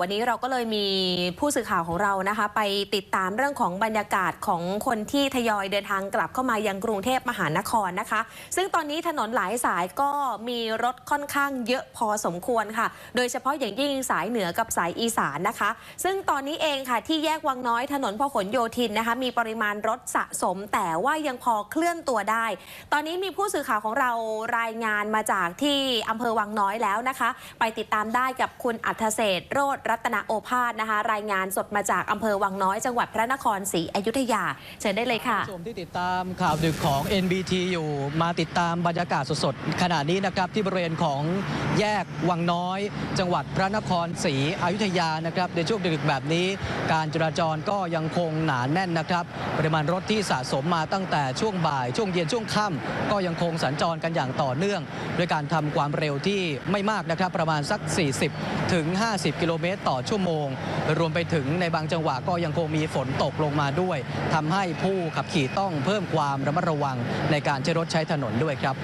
วันนี้เราก็เลยมีผู้สื่อข่าวของเรานะคะ ไปติดตามเรื่องของบรรยากาศของคนที่ทยอยเดินทางกลับเข้ามายังกรุงเทพมหานครนะคะ ซึ่งตอนนี้ถนนหลายสายก็มีรถค่อนข้างเยอะพอสมควรค่ะ โดยเฉพาะอย่างยิ่งสายเหนือกับสายอีสานนะคะ ซึ่งตอนนี้เองค่ะที่แยกวังน้อยถนนพหลโยธินนะคะมีปริมาณรถสะสม แต่ว่ายังพอเคลื่อนตัวได้ ตอนนี้มีผู้สื่อข่าวของเรารายงานมาจากที่อำเภอวังน้อยแล้วนะคะ ไปติดตามได้กับคุณอัธเศษโรจน์รัตนโอภาสนะคะ รายงานสดมาจากอำเภอวังน้อยจังหวัดพระนครศรีอยุธยา เชิญได้เลยค่ะผู้ชมที่ติดตามข่าวดึกของ NBT อยู่มาติดตามบรรยากาศสดๆขณะนี้นะครับที่บริเวณของแยกวังน้อย จังหวัดพระนครศรีอยุธยานะครับในช่วงดึกแบบนี้ การจราจรก็ยังคงหนาแน่นนะครับปริมาณรถที่สะสมมาตั้งแต่ช่วงบ่าย ช่วงเย็นช่วงค่ำก็ยังคงสัญจรกันอย่างต่อเนื่อง ด้วยการทำความเร็วที่ไม่มากนะครับประมาณสัก 40 ถึง 50 กิโลเมตรต่อชั่วโมง รวมไปถึงในบางจังหวะก็ยังคงมีฝนตกลงมาด้วยทำให้ผู้ขับขี่ต้องเพิ่มความระมัดระวังในการใช้รถใช้ถนนด้วยครับ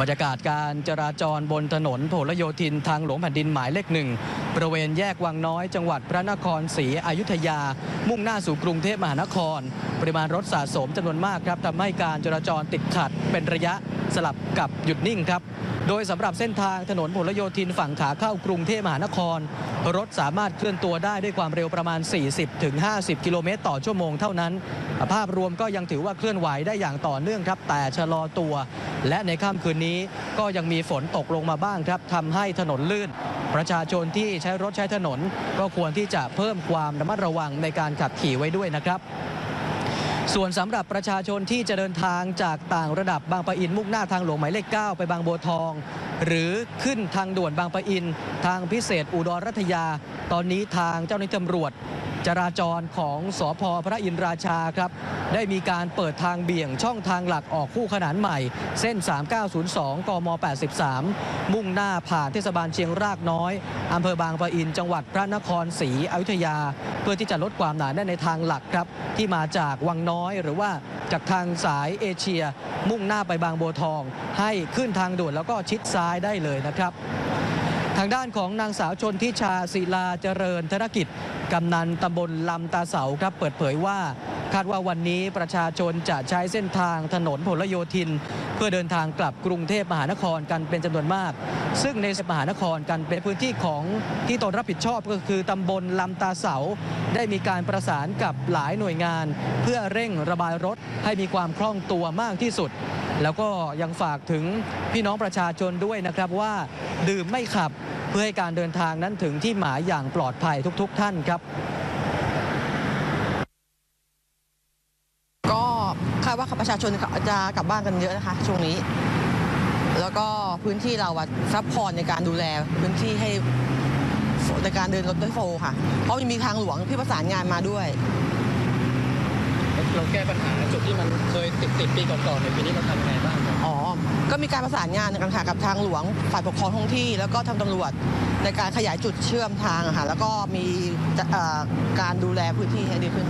บรรยากาศการจราจรบนถนนโพลโยธินทางหลวงแผ่นดินหมายเลขหนึ่งบริเวณแยกวังน้อยจังหวัดพระนครศรีอยุธยา มุ่งหน้าสู่กรุงเทพมหานคร ปริมาณรถสะสมจำนวนมากครับทำให้การจราจรติดขัดเป็นระยะสลับกับหยุดนิ่งครับโดยสำหรับเส้นทางถนนพหลโยธินฝั่งขาเข้ากรุงเทพมหานคร รถสามารถเคลื่อนตัวได้ด้วยความเร็วประมาณ 40-50 กิโลเมตรต่อชั่วโมงเท่านั้น ภาพรวมก็ยังถือว่าเคลื่อนไหวได้อย่างต่อเนื่องครับ แต่ชะลอตัว และในค่ำคืนนี้ก็ยังมีฝนตกลงมาบ้างครับทำให้ถนนลื่นประชาชนที่ใช้รถใช้ถนน ก็ควรที่จะเพิ่มความระมัดระวังในการขับขี่ไว้ด้วยนะครับส่วนสำหรับประชาชนที่จะเดินทางจากต่างระดับบางปะอินมุ่งหน้าทางหลวงหมายเลข 9 ไปบางบัวทอง หรือขึ้นทางด่วนบางปะอิน ทางพิเศษอุดรรัตยา ตอนนี้ทางเจ้าหน้าที่ตำรวจ จราจรของสอพพระอินทราชาครับได้มีการเปิดทางเบี่ยงช่องทางหลักออกคู่ขนานใหม่ เส้น 3902 กม 83 มุ่งหน้าผ่านเทศบาลเชียงรากน้อยอำเภอบางปะอินจังหวัดพระนครศรีอยุธยา เพื่อที่จะลดความหนาแน่นในทางหลักครับ ที่มาจากวังน้อยหรือว่าจากทางสายเอเชีย มุ่งหน้าไปบางบัวทอง ให้ขึ้นทางด่วนแล้วก็ชิดซ้ายได้เลยนะครับทางด้านของนางสาวชนทิชาศิลาเจริญธนกิจ กำนันตำบลลำตาเสาครับเปิดเผยว่า คาดว่าวันนี้ประชาชนจะใช้เส้นทางถนนพลโยธิน เพื่อเดินทางกลับกรุงเทพมหานครกันเป็นจำนวนมาก ซึ่งในมหานครกันเป็นพื้นที่ของที่ตนรับผิดชอบก็คือตำบลลำตาเสา ได้มีการประสานกับหลายหน่วยงาน เพื่อเร่งระบายรถให้มีความคล่องตัวมากที่สุด แล้วก็ยังฝากถึงพี่น้องประชาชนด้วยนะครับว่าดื่มไม่ขับ เพื่อให้การเดินทางนั้นถึงที่หมายอย่างปลอดภัยทุก ๆ ท่านครับก็คาดว่าประชาชนจะกลับบ้านกันเยอะนะคะ ช่วงนี้ แล้วก็พื้นที่เราซัพพอร์ตในการดูแลพื้นที่ให้ในการเดินรถด้วยโฟล์ค่ะ เพราะมันมีทางหลวงที่ประสานงานมาด้วย เราแก้ปัญหาจุดที่มันเคยติดติดปีก่อนๆในปีนี้เราทำยังไงบ้างครับอ๋อ ก็มีการประสานงานกันค่ะกับทางหลวงฝ่ายปกครองท้องที่ แล้วก็ทางตำรวจในการขยายจุดเชื่อมทางอะค่ะแล้วก็มีจะเอ่อการดูแลพื้นที่ให้ดีขึ้น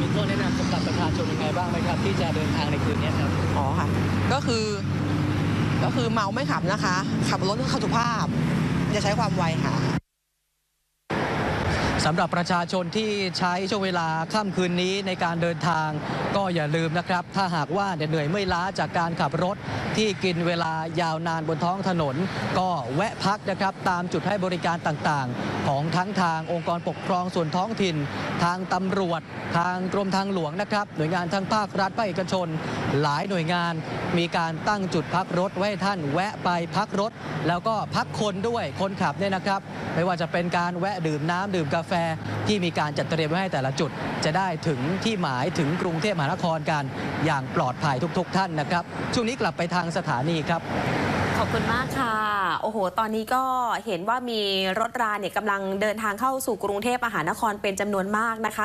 มีข้อแนะนำสำหรับประชาชนยังไงบ้างไหมครับ ที่จะเดินทางในคืนนี้ครับ อ๋อค่ะ ก็คือ ก็คือเมาไม่ขับนะคะ ขับรถด้วยสุภาพ อย่าใช้ความไวค่ะ สำหรับประชาชนที่ใช้ช่วงเวลาค่ำคืนนี้ในการเดินทาง ก็อย่าลืมนะครับ ถ้าหากว่าเหนื่อยเมื่อยล้าจากการขับรถที่กินเวลายาวนานบนท้องถนน ก็แวะพักนะครับ ตามจุดให้บริการต่างๆ ของทั้งทางองค์กรปกครองส่วนท้องถิ่น ทางตำรวจ ทางกรมทางหลวงนะครับ หน่วยงานทั้งภาครัฐภาคเอกชน หลายหน่วยงานมีการตั้งจุดพักรถไว้ท่านแวะไปพักรถ แล้วก็พักคนด้วยคนขับเนี่ยนะครับ ไม่ว่าจะเป็นการแวะดื่มน้ำดื่มกาแฟแฟที่มีการจัดเตรียมไว้ให้แต่ละจุด จะได้ถึงที่หมายถึงกรุงเทพมหานครกันอย่างปลอดภัยทุก ๆ ท่านนะครับ ช่วงนี้กลับไปทางสถานีครับขอบคุณมากค่ะ โอ้โห ตอนนี้ก็เห็นว่ามีรถราเนี่ยกำลังเดินทางเข้าสู่กรุงเทพมหานครเป็นจำนวนมากนะคะ